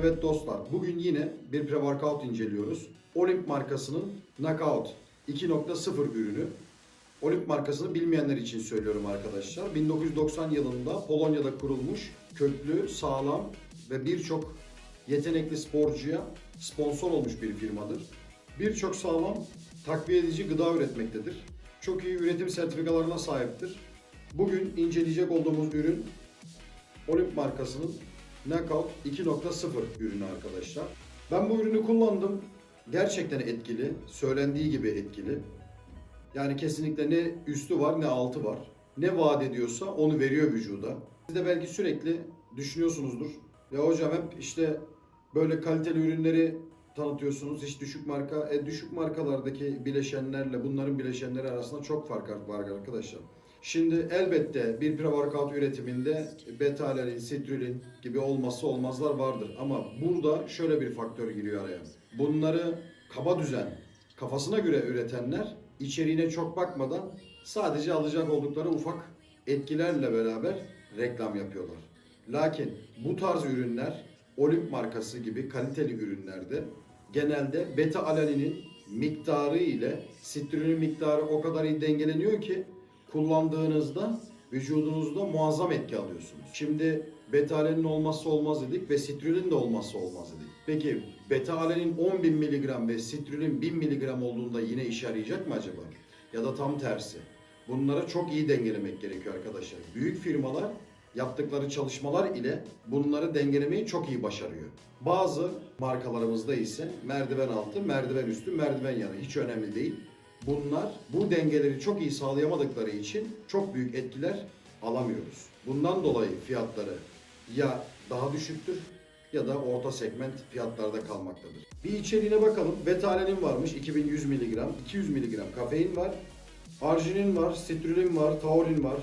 Evet dostlar, bugün yine bir pre-workout inceliyoruz. Olimp markasının Knockout 2.0 ürünü. Olimp markasını bilmeyenler için söylüyorum arkadaşlar. 1990 yılında Polonya'da kurulmuş, köklü, sağlam ve birçok yetenekli sporcuya sponsor olmuş bir firmadır. Birçok sağlam takviye edici gıda üretmektedir. Çok iyi üretim sertifikalarına sahiptir. Bugün inceleyecek olduğumuz ürün Olimp markasının Knockout 2.0 ürünü arkadaşlar. Ben bu ürünü kullandım. Gerçekten etkili. Söylendiği gibi etkili. Yani kesinlikle ne üstü var ne altı var. Ne vaat ediyorsa onu veriyor vücuda. Siz de belki sürekli düşünüyorsunuzdur. Ya hocam hep işte böyle kaliteli ürünleri tanıtıyorsunuz. Hiç düşük marka. E, düşük markalardaki bileşenlerle bunların bileşenleri arasında çok fark var arkadaşlar. Şimdi elbette bir pre-workout üretiminde beta-alanin, sitrulin gibi olmazsa olmazlar vardır. Ama burada şöyle bir faktör giriyor araya. Bunları kaba düzen, kafasına göre üretenler içeriğine çok bakmadan sadece alacak oldukları ufak etkilerle beraber reklam yapıyorlar. Lakin bu tarz ürünler Olimp markası gibi kaliteli ürünlerde genelde beta alaninin miktarı ile sitrulin miktarı o kadar iyi dengeleniyor ki kullandığınızda vücudunuzda muazzam etki alıyorsunuz. Şimdi beta alenin olmazsa olmaz dedik ve sitrulin de olmazsa olmaz dedik. Peki beta alenin 10.000 miligram ve sitrulin 1000 miligram olduğunda yine işe yarayacak mı acaba? Ya da tam tersi. Bunları çok iyi dengelemek gerekiyor arkadaşlar. Büyük firmalar yaptıkları çalışmalar ile bunları dengelemeyi çok iyi başarıyor. Bazı markalarımızda ise merdiven altı, merdiven üstü, merdiven yanı hiç önemli değil. Bunlar bu dengeleri çok iyi sağlayamadıkları için çok büyük etkiler alamıyoruz. Bundan dolayı fiyatları ya daha düşüktür ya da orta segment fiyatlarda kalmaktadır. Bir içeriğine bakalım. Betalenin varmış 2100 mg, 200 mg kafein var. Arginin var, sitrulin var, taurine var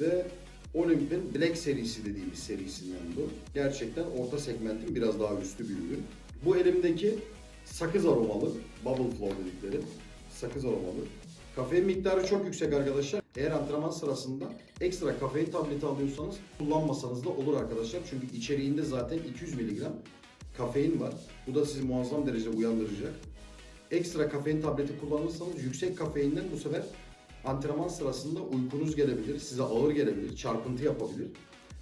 ve Olymp'in Black serisi dediğimiz serisinden bu. Gerçekten orta segmentin biraz daha üstü bir ürün. Bu elimdeki sakız aromalı, bubble flow dedikleri sakız aromalı. Kafein miktarı çok yüksek arkadaşlar. Eğer antrenman sırasında ekstra kafein tableti alıyorsanız kullanmasanız da olur arkadaşlar. Çünkü içeriğinde zaten 200 mg kafein var. Bu da sizi muazzam derecede uyandıracak. Ekstra kafein tableti kullanırsanız yüksek kafeinden bu sefer antrenman sırasında uykunuz gelebilir, size ağır gelebilir, çarpıntı yapabilir.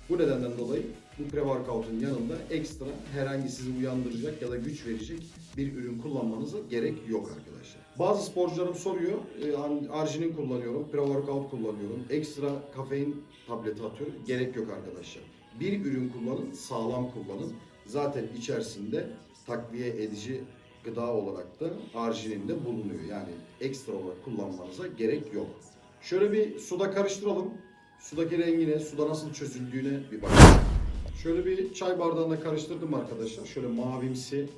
Bu nedenden dolayı bu pre-workout'un yanında ekstra herhangi sizi uyandıracak ya da güç verecek bir ürün kullanmanıza gerek yok arkadaşlar. Bazı sporcularım soruyor, e, arginin kullanıyorum, pre-workout kullanıyorum, ekstra kafein tableti atıyorum. Gerek yok arkadaşlar. Bir ürün kullanın, sağlam kullanın. Zaten içerisinde takviye edici gıda olarak da arginin de bulunuyor. Yani ekstra olarak kullanmanıza gerek yok. Şöyle bir suda karıştıralım. Sudaki rengine, suda nasıl çözüldüğüne bir bakalım. Şöyle bir çay bardağında karıştırdım arkadaşlar. Şöyle mavimsi,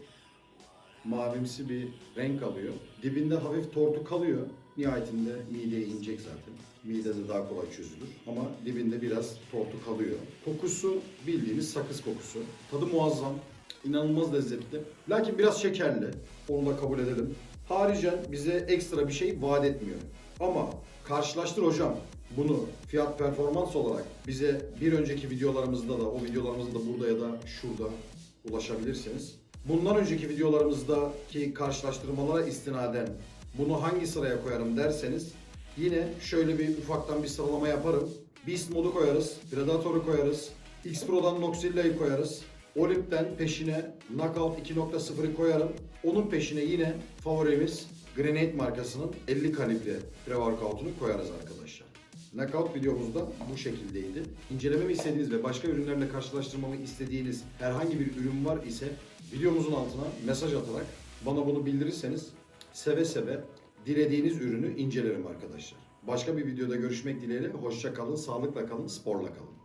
mavimsi bir renk alıyor. Dibinde hafif tortu kalıyor. Nihayetinde mideye inecek zaten. Midede daha kolay çözülür. Ama dibinde biraz tortu kalıyor. Kokusu bildiğimiz sakız kokusu. Tadı muazzam. inanılmaz lezzetli. Lakin biraz şekerli. Onu da kabul edelim. Haricen bize ekstra bir şey vaat etmiyor. Ama karşılaştır hocam bunu fiyat performans olarak bize bir önceki videolarımızda da o videolarımızda da burada ya da şurada ulaşabilirsiniz. Bundan önceki videolarımızdaki karşılaştırmalara istinaden bunu hangi sıraya koyarım derseniz yine şöyle bir ufaktan bir sıralama yaparım. Beast modu koyarız, Predator'u koyarız, X Pro'dan Noxilla'yı koyarız. Olymp'ten peşine Knockout 2.0'ı koyarım. Onun peşine yine favorimiz Grenade markasının 50 kalibre pre-workout'unu koyarız arkadaşlar. Knockout videomuzda bu şekildeydi. İncelememi istediğiniz ve başka ürünlerle karşılaştırmamı istediğiniz herhangi bir ürün var ise videomuzun altına mesaj atarak bana bunu bildirirseniz seve seve dilediğiniz ürünü incelerim arkadaşlar. Başka bir videoda görüşmek dileğiyle. Hoşça kalın, sağlıkla kalın, sporla kalın.